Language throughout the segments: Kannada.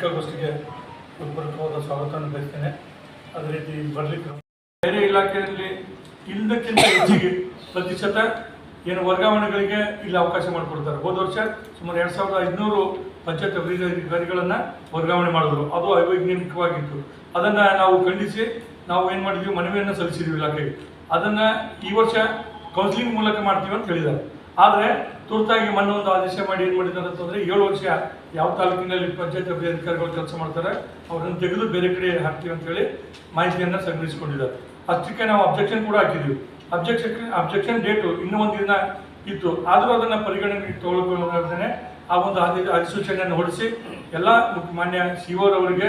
ಅದಕ್ಕೆ ಗೋಷ್ಠಿಗೆ ಉತ್ಪೂರ್ವಕವಾದ ಸ್ವಾಗತವನ್ನು ಬಯಸ್ತೇನೆ. ಅದೇ ರೀತಿ ಬರಲಿಕ್ಕೆ ಬೇರೆ ಇಲಾಖೆಯಲ್ಲಿ ಇಲ್ಲದಕ್ಕಿಂತ ಹೆಚ್ಚಿಗೆ ಪ್ರತಿಶತ ಏನು ವರ್ಗಾವಣೆಗಳಿಗೆ ಇಲ್ಲಿ ಅವಕಾಶ ಮಾಡಿಕೊಡ್ತಾರೆ. ಹೋದ ವರ್ಷ ಸುಮಾರು ಎರಡು ಸಾವಿರದ ಐದುನೂರು ಪಂಚಾಯತ್ ಅಭಿವೃದ್ಧಿ ಅಧಿಕಾರಿಗಳನ್ನ ವರ್ಗಾವಣೆ ಮಾಡಿದ್ರು. ಅದು ಅವೈಜ್ಞಾನಿಕವಾಗಿತ್ತು ಅದನ್ನ ನಾವು ಖಂಡಿಸಿ ನಾವು ಏನು ಮಾಡಿದ್ವಿ? ಮನವಿಯನ್ನು ಸಲ್ಲಿಸಿದ್ವಿ ಇಲಾಖೆಗೆ. ಅದನ್ನ ಈ ವರ್ಷ ಕೌನ್ಸಿಲಿಂಗ್ ಮೂಲಕ ಮಾಡ್ತೀವಿ ಅಂತ ಹೇಳಿದ್ದಾರೆ. ಆದರೆ ತುರ್ತಾಗಿ ಮೊನ್ನೆ ಒಂದು ಆದೇಶ ಮಾಡಿ ಏನು ಮಾಡಿದ್ದಾರೆ ಅಂತಂದ್ರೆ ಏಳು ವರ್ಷ ಯಾವ ತಾಲೂಕಿನಲ್ಲಿ ಪಂಚಾಯತ್ ಅಧಿಕಾರಿಗಳು ಕೆಲಸ ಮಾಡ್ತಾರೆ, ಅವರನ್ನು ತೆಗೆದು ಬೇರೆ ಕಡೆ ಹಾಕ್ತೀವಿ ಅಂತೇಳಿ ಮಾಹಿತಿಯನ್ನು ಸಂಗ್ರಹಿಸಿಕೊಂಡಿದ್ದಾರೆ. ಅಷ್ಟಕ್ಕೆ ನಾವು ಅಬ್ಜೆಕ್ಷನ್ ಕೂಡ ಹಾಕಿದ್ವಿ ಅಬ್ಜೆಕ್ಷನ್ ಅಬ್ಜೆಕ್ಷನ್ ಡೇಟು ಇನ್ನೂ ಒಂದು ದಿನ ಇತ್ತು. ಆದರೂ ಅದನ್ನು ಪರಿಗಣನೆಗೆ ತಗೊಳ್ಕೊಳ್ಳೋದೇ ಆ ಒಂದು ಆದಿ, ಅಧಿಸೂಚನೆಯನ್ನು ಹೊರಡಿಸಿ ಎಲ್ಲ ಮಾನ್ಯ ಸಿ ಅವರಿಗೆ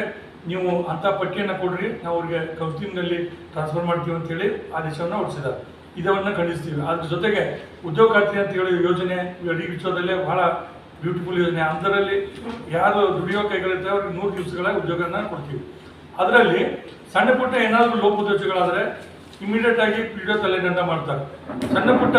ನೀವು ಅಂಥ ಪಟ್ಟಿಯನ್ನು ಕೊಡ್ರಿ, ನಾವು ಅವ್ರಿಗೆ ಕೌನ್ಸಿಲಿಂಗ್ನಲ್ಲಿ ಟ್ರಾನ್ಸ್ಫರ್ ಮಾಡ್ತೀವಿ ಅಂತೇಳಿ ಆದೇಶವನ್ನು ಹೊರಡಿಸಿದ್ದಾರೆ. ಇದನ್ನು ಖಂಡಿಸ್ತೀವಿ. ಅದ್ರ ಜೊತೆಗೆ ಉದ್ಯೋಗ ಖಾತ್ರಿ ಅಂತ ಹೇಳಿ ಯೋಜನೆ ಇಡೀ ವಿಶ್ವದಲ್ಲೇ ಬಹಳ ಬ್ಯೂಟಿಫುಲ್ ಯೋಜನೆ. ಅದರಲ್ಲಿ ಯಾರು ದುಡಿಯೋ ಕೈಗಳಿರ್ತವೆ ಅವ್ರಿಗೆ ನೂರು ದಿವಸಗಳ ಉದ್ಯೋಗನ ಕೊಡ್ತೀವಿ. ಅದರಲ್ಲಿ ಸಣ್ಣ ಪುಟ್ಟ ಏನಾದರೂ ಲೋಪದೋಷಗಳಾದರೆ ಇಮಿಡಿಯೇಟ್ ಆಗಿ ಪಿ ಡಿ ಒ ತಲೆದಂಡ ಮಾಡ್ತಾರೆ. ಸಣ್ಣ ಪುಟ್ಟ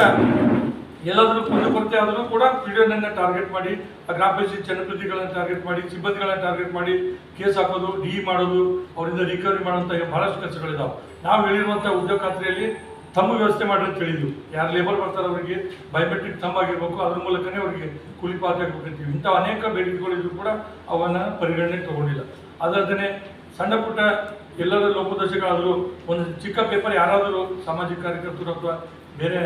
ಎಲ್ಲಾದರೂ ಕುಂದು ಕೊರತೆ ಆದರೂ ಕೂಡ ಪಿ ಡಿ ಒನನ್ನ ಟಾರ್ಗೆಟ್ ಮಾಡಿ, ಆ ಗ್ರಾಮ ಪಂಚಾಯತ್ ಜನಪ್ರತಿನಿಧಿಗಳನ್ನ ಟಾರ್ಗೆಟ್ ಮಾಡಿ, ಸಿಬ್ಬಂದಿಗಳನ್ನ ಟಾರ್ಗೆಟ್ ಮಾಡಿ, ಕೇಸ್ ಹಾಕೋದು ಡಿ ಮಾಡೋದು, ಅವರಿಂದ ರಿಕವರಿ ಮಾಡುವಂಥ ಬಹಳಷ್ಟು ಕೆಲಸಗಳಿದ್ದಾವೆ ನಾವು ಹೇಳಿರುವಂಥ ಉದ್ಯೋಗ ಖಾತ್ರಿಯಲ್ಲಿ ತಮ್ಮ ವ್ಯವಸ್ಥೆ ಮಾಡ್ರಿ ಅಂತ ಹೇಳಿದ್ವಿ. ಯಾರು ಲೇಬರ್ ಬರ್ತಾರೆ ಅವರಿಗೆ ಬಯೋಮೆಟ್ರಿಕ್ ಥಮ್ ಆಗಿರ್ಬೇಕು, ಅದ್ರ ಮೂಲಕನೇ ಅವರಿಗೆ ಕೂಲಿ ಪಾತ್ರ ಆಗ್ಬೇಕಂತೀವಿ ಇಂಥ ಅನೇಕ ಬೇಡಿಕೆಗಳಿದ್ರು ಕೂಡ ಅವನ್ನ ಪರಿಗಣನೆ ತಗೊಂಡಿಲ್ಲ. ಅದಲ್ಲದೆ ಸಣ್ಣ ಪುಟ್ಟ ಎಲ್ಲರ ಲೋಪದೋಷಗಳಾದರೂ ಒಂದು ಚಿಕ್ಕ ಪೇಪರ್ ಯಾರಾದರೂ ಸಾಮಾಜಿಕ ಕಾರ್ಯಕರ್ತರು ಅಥವಾ ಬೇರೆ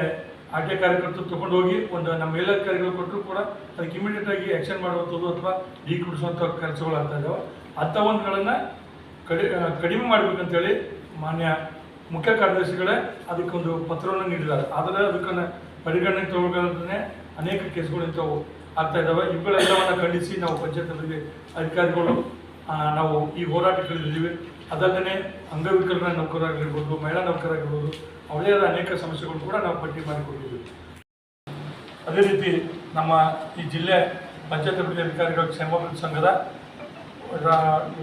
ಆಟೆ ಕಾರ್ಯಕರ್ತರು ತಗೊಂಡು ಹೋಗಿ ಒಂದು ನಮ್ಮ ಮೇಲಧಿಕಾರಿಗಳು ಕೊಟ್ಟರು ಕೂಡ ಅದಕ್ಕೆ ಇಮಿಡಿಯೇಟ್ ಆಗಿ ಆಕ್ಷನ್ ಮಾಡುವಂಥದ್ದು ಅಥವಾ ಡಿ ಕುಡಿಸುವಂಥ ಕೆಲಸಗಳು ಆಗ್ತಾ ಇದ್ದಾವೆ ಅಂಥವನ್ನುಗಳನ್ನು ಕಡಿ, ಕಡಿಮೆ ಮಾಡಬೇಕಂತೇಳಿ ಮಾನ್ಯ ಮುಖ್ಯ ಕಾರ್ಯದರ್ಶಿಗಳೇ ಅದಕ್ಕೊಂದು ಪತ್ರವನ್ನು ನೀಡಿದ್ದಾರೆ. ಆದರೆ ಅದಕ್ಕನ್ನು ಪರಿಗಣನೆಗೆ ತಗೊಳ್ಬೇಕಂದ್ರೆ ಅನೇಕ ಕೇಸ್ಗಳು ಇಂಥವು ಆಗ್ತಾ ಇದ್ದಾವೆ. ಇವುಗಳೆಲ್ಲವನ್ನು ಖಂಡಿಸಿ ನಾವು ಪಂಚಾಯತ್ ಅಭಿವೃದ್ಧಿ ಅಧಿಕಾರಿಗಳು ನಾವು ಈ ಹೋರಾಟಗಳಿದ್ದೀವಿ ಅದಲ್ಲದೆ ಅಂಗವಿಕಲನ ನೌಕರಾಗಿರ್ಬೋದು ಮಹಿಳಾ ನೌಕರಾಗಿರ್ಬೋದು ಅವರೇ ಅನೇಕ ಸಮಸ್ಯೆಗಳು ಕೂಡ ನಾವು ಪಟ್ಟಿ ಮಾಡಿಕೊಟ್ಟಿದ್ದೀವಿ ಅದೇ ರೀತಿ ನಮ್ಮ ಈ ಜಿಲ್ಲೆ ಪಂಚಾಯತ್ ಅಭಿವೃದ್ಧಿ ಅಧಿಕಾರಿಗಳ ಕ್ಷೇಮಾಭಿವೃದ್ಧಿ ಸಂಘದ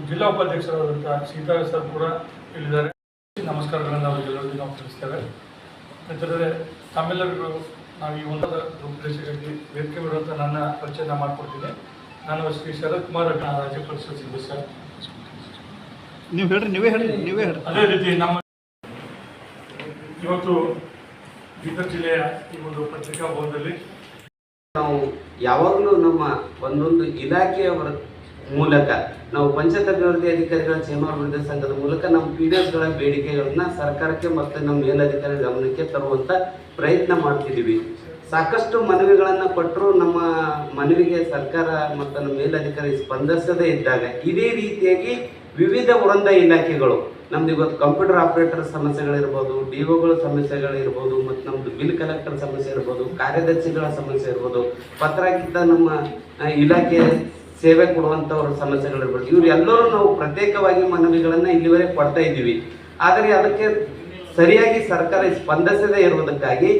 ಜಿಲ್ಲಾ ಉಪಾಧ್ಯಕ್ಷರಾದಂಥ ಸೀತಾ ಸರ್ ಕೂಡ ಹೇಳಿದ್ದಾರೆ ನಮಸ್ಕಾರಗಳನ್ನು ಅವರಿಗೆಲ್ಲರಿಗೂ ನಾವು ತಿಳಿಸ್ತೇವೆ. ಮಿತ್ರರೇ ತಮ್ಮೆಲ್ಲರಿಗೂ ನಾವು ಈ ಒಂದು ಪ್ರದೇಶದಲ್ಲಿ ವೇದಿಕೆ ಬಿಡುವಂಥ ನನ್ನ ಪರಿಚಯ ಮಾಡಿಕೊಡ್ತೀನಿ. ನಾನು ಶ್ರೀ ಶರತ್ ಕುಮಾರ್ ರಾಜ್ಯ ಪರಿಷತ್ ಸದಸ್ಯ ನೀವು ಹೇಳ್ರಿ ನೀವೇ ಹೇಳಿ ನೀವೇ ಹೇಳಿ ಅದೇ ರೀತಿ ನಮ್ಮ ಇವತ್ತು ಬೀದರ್ ಜಿಲ್ಲೆಯ ಈ ಒಂದು ಪತ್ರಿಕಾ ಭವನದಲ್ಲಿ ನಾವು ಯಾವಾಗಲೂ ನಮ್ಮ ಒಂದೊಂದು ಇಲಾಖೆಯವರ ಮೂಲಕ. ನಾವು ಪಂಚಾಯತ್ ಅಭಿವೃದ್ಧಿ ಅಧಿಕಾರಿಗಳ ಕ್ಷೇಮಾಭಿವೃದ್ಧಿ ಸಂಘದ ಮೂಲಕ ನಮ್ಮ ಪಿ ಡಿ ಎಸ್ಗಳ ಬೇಡಿಕೆಗಳನ್ನ ಸರ್ಕಾರಕ್ಕೆ ಮತ್ತು ನಮ್ಮ ಮೇಲಧಿಕಾರಿ ಗಮನಕ್ಕೆ ತರುವಂತ ಪ್ರಯತ್ನ ಮಾಡ್ತಿದ್ದೀವಿ. ಸಾಕಷ್ಟು ಮನವಿಗಳನ್ನು ಕೊಟ್ಟರು ನಮ್ಮ ಮನವಿಗೆ ಸರ್ಕಾರ ಮತ್ತು ನಮ್ಮ ಮೇಲಧಿಕಾರಿ ಸ್ಪಂದಿಸದೇ ಇದ್ದಾಗ ಇದೇ ರೀತಿಯಾಗಿ ವಿವಿಧ ವೃಂದ ಇಲಾಖೆಗಳು, ನಮ್ದು ಇವತ್ತು ಕಂಪ್ಯೂಟರ್ ಆಪರೇಟರ್ ಸಮಸ್ಯೆಗಳಿರ್ಬೋದು, ಡಿ ಒಗಳ ಸಮಸ್ಯೆಗಳಿರ್ಬೋದು ಮತ್ತು ನಮ್ಮದು ಬಿಲ್ ಕಲೆಕ್ಟರ್ ಸಮಸ್ಯೆ ಇರ್ಬೋದು, ಕಾರ್ಯದರ್ಶಿಗಳ ಸಮಸ್ಯೆ ಇರ್ಬೋದು ಪತ್ರಕ್ಕಿಂತ ನಮ್ಮ ಇಲಾಖೆ ಸೇವೆ ಕೊಡುವಂಥವ್ರ ಸಮಸ್ಯೆಗಳಿರ್ಬೋದು ಇವ್ರು ಎಲ್ಲರೂ ನಾವು ಪ್ರತ್ಯೇಕವಾಗಿ ಮನವಿಗಳನ್ನು ಇಲ್ಲಿವರೆಗೆ ಕೊಡ್ತಾ ಇದ್ದೀವಿ. ಆದರೆ ಅದಕ್ಕೆ ಸರಿಯಾಗಿ ಸರ್ಕಾರ ಸ್ಪಂದಿಸದೇ ಇರುವುದಕ್ಕಾಗಿ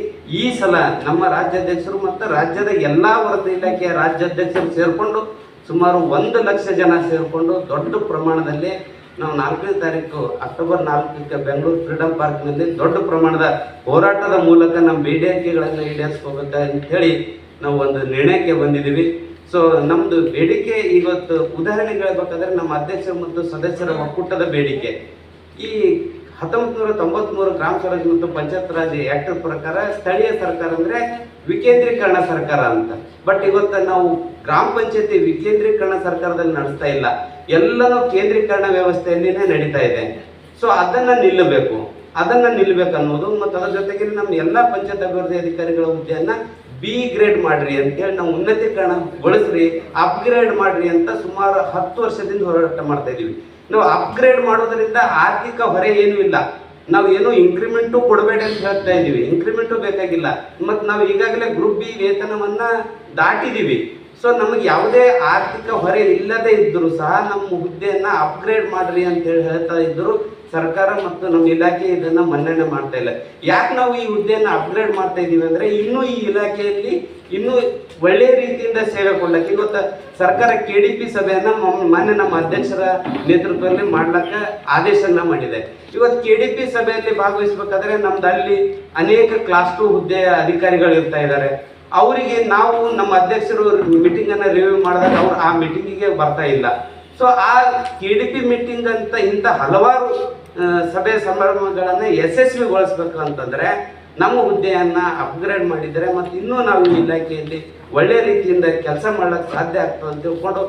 ಈ ಸಲ ನಮ್ಮ ರಾಜ್ಯಾಧ್ಯಕ್ಷರು ಮತ್ತು ರಾಜ್ಯದ ಎಲ್ಲಾ ವರದಿ ಇಲಾಖೆಯ ರಾಜ್ಯಾಧ್ಯಕ್ಷರು ಸೇರಿಕೊಂಡು ಸುಮಾರು ಒಂದು ಲಕ್ಷ ಜನ ಸೇರಿಕೊಂಡು ದೊಡ್ಡ ಪ್ರಮಾಣದಲ್ಲಿ ನಾವು ನಾಲ್ಕನೇ ತಾರೀಕು ಅಕ್ಟೋಬರ್ ನಾಲ್ಕಕ್ಕೆ ಬೆಂಗಳೂರು ಫ್ರೀಡಮ್ ಪಾರ್ಕ್ನಲ್ಲಿ ದೊಡ್ಡ ಪ್ರಮಾಣದ ಹೋರಾಟದ ಮೂಲಕ ನಮ್ಮ ಬೇಡಿಕೆಗಳನ್ನು ಈಡೇರಿಸ್ಕೋಬೇಕು ಅಂತ ಹೇಳಿ ನಾವು ಒಂದು ನಿರ್ಣಯಕ್ಕೆ ಬಂದಿದ್ದೀವಿ. ಸೊ ನಮ್ದು ಬೇಡಿಕೆ ಇವತ್ತು ಉದಾಹರಣೆಗೆ ಹೇಳ್ಬೇಕಾದ್ರೆ ನಮ್ಮ ಅಧ್ಯಕ್ಷರು ಮತ್ತು ಸದಸ್ಯರ ಒಕ್ಕೂಟದ ಬೇಡಿಕೆ. ಈ ಹತ್ತೊಂಬತ್ತು ನೂರ ತೊಂಬತ್ಮೂರು ಗ್ರಾಮ ಸ್ವರಾಜ್ ಮತ್ತು ಪಂಚಾಯತ್ ರಾಜ್ ಆಕ್ಟ್ ಪ್ರಕಾರ ಸ್ಥಳೀಯ ಸರ್ಕಾರ ಅಂದ್ರೆ ವಿಕೇಂದ್ರೀಕರಣ ಸರ್ಕಾರ ಅಂತ. ಬಟ್ ಇವತ್ತು ನಾವು ಗ್ರಾಮ ಪಂಚಾಯತಿ ವಿಕೇಂದ್ರೀಕರಣ ಸರ್ಕಾರದಲ್ಲಿ ನಡೆಸ್ತಾ ಇಲ್ಲ. ಎಲ್ಲನೂ ಕೇಂದ್ರೀಕರಣ ವ್ಯವಸ್ಥೆಯಲ್ಲಿನೇ ನಡೀತಾ ಇದೆ. ಸೊ ಅದನ್ನ ನಿಲ್ಲಬೇಕು. ಅದನ್ನ ನಿಲ್ಬೇಕು ಅನ್ನೋದು ಮತ್ತು ಅದರ ಜೊತೆಗೆ ನಮ್ಮ ಎಲ್ಲ ಪಂಚಾಯತ್ ಅಭಿವೃದ್ಧಿ ಅಧಿಕಾರಿಗಳ ಹುದ್ದೆಯನ್ನ ಬಿ ಗ್ರೇಡ್ ಮಾಡ್ರಿ ಅಂತೇಳಿ ನಾವು ಉನ್ನತೀಕರಣಗೊಳಿಸ್ರಿ ಅಪ್ಗ್ರೇಡ್ ಮಾಡ್ರಿ ಅಂತ ಸುಮಾರು ಹತ್ತು ವರ್ಷದಿಂದ ಹೋರಾಟ ಮಾಡ್ತಾ ಇದೀವಿ. ನಾವು ಅಪ್ಗ್ರೇಡ್ ಮಾಡೋದ್ರಿಂದ ಆರ್ಥಿಕ ಹೊರೆ ಏನೂ ಇಲ್ಲ. ನಾವು ಏನು ಇನ್ಕ್ರಿಮೆಂಟು ಕೊಡಬೇಡಿ ಅಂತ ಹೇಳ್ತಾ ಇದೀವಿ. ಇನ್ಕ್ರಿಮೆಂಟು ಬೇಕಾಗಿಲ್ಲ. ಮತ್ತು ನಾವು ಈಗಾಗಲೇ ಗ್ರೂಪ್ ಬಿ ವೇತನವನ್ನ ದಾಟಿದೀವಿ. ಸೊ ನಮಗೆ ಯಾವುದೇ ಆರ್ಥಿಕ ಹೊರೆ ಇಲ್ಲದೆ ಇದ್ದರೂ ಸಹ ನಮ್ಮ ಹುದ್ದೆಯನ್ನು ಅಪ್ಗ್ರೇಡ್ ಮಾಡ್ರಿ ಅಂತ ಹೇಳಿ ಹೇಳ್ತಾ ಇದ್ದರು ಸರ್ಕಾರ ಮತ್ತು ನಮ್ಮ ಇಲಾಖೆ ಇದನ್ನು ಮನ್ನಣೆ ಮಾಡ್ತಾ ಇಲ್ಲ. ಯಾಕೆ ನಾವು ಈ ಹುದ್ದೆಯನ್ನು ಅಪ್ಗ್ರೇಡ್ ಮಾಡ್ತಾ ಇದ್ದೀವಿ ಅಂದರೆ ಇನ್ನೂ ಈ ಇಲಾಖೆಯಲ್ಲಿ ಇನ್ನೂ ಒಳ್ಳೆಯ ರೀತಿಯಿಂದ ಸೇವೆ ಕೊಡ್ಲಕ್ಕೆ. ಇವತ್ತು ಸರ್ಕಾರ ಕೆ ಡಿ ಪಿ ಸಭೆಯನ್ನು ಮೊನ್ನೆ ನಮ್ಮ ಅಧ್ಯಕ್ಷರ ನೇತೃತ್ವದಲ್ಲಿ ಮಾಡ್ಲಿಕ್ಕೆ ಆದೇಶನ ಮಾಡಿದೆ. ಇವತ್ತು ಕೆ ಡಿ ಪಿ ಸಭೆಯಲ್ಲಿ ಭಾಗವಹಿಸಬೇಕಾದ್ರೆ ನಮ್ದು ಅಲ್ಲಿ ಅನೇಕ ಕ್ಲಾಸ್ ಟು ಹುದ್ದೆಯ ಅಧಿಕಾರಿಗಳು ಇರ್ತಾ ಇದ್ದಾರೆ. ಅವರಿಗೆ ನಾವು ನಮ್ಮ ಅಧ್ಯಕ್ಷರು ಮೀಟಿಂಗ್ ಅನ್ನ ರಿವ್ಯೂ ಮಾಡಿದಾಗ ಅವ್ರು ಆ ಮೀಟಿಂಗಿಗೆ ಬರ್ತಾ ಇಲ್ಲ. ಸೊ ಆ ಕೆ ಡಿ ಪಿ ಮೀಟಿಂಗ್ ಅಂತ ಇಂಥ ಹಲವಾರು ಸಭೆ ಸಮಾರಂಭಗಳನ್ನು ಯಶಸ್ವಿಗೊಳಿಸ್ಬೇಕು ಅಂತಂದ್ರೆ ನಮ್ಮ ಹುದ್ದೆಯನ್ನು ಅಪ್ಗ್ರೇಡ್ ಮಾಡಿದರೆ ಮತ್ತು ಇನ್ನೂ ನಾವು ಇಲಾಖೆಯಲ್ಲಿ ಒಳ್ಳೆಯ ರೀತಿಯಿಂದ ಕೆಲಸ ಮಾಡಕ್ಕೆ ಸಾಧ್ಯ ಆಗ್ತದೆ ಅಂತ ತಿಳ್ಕೊಂಡು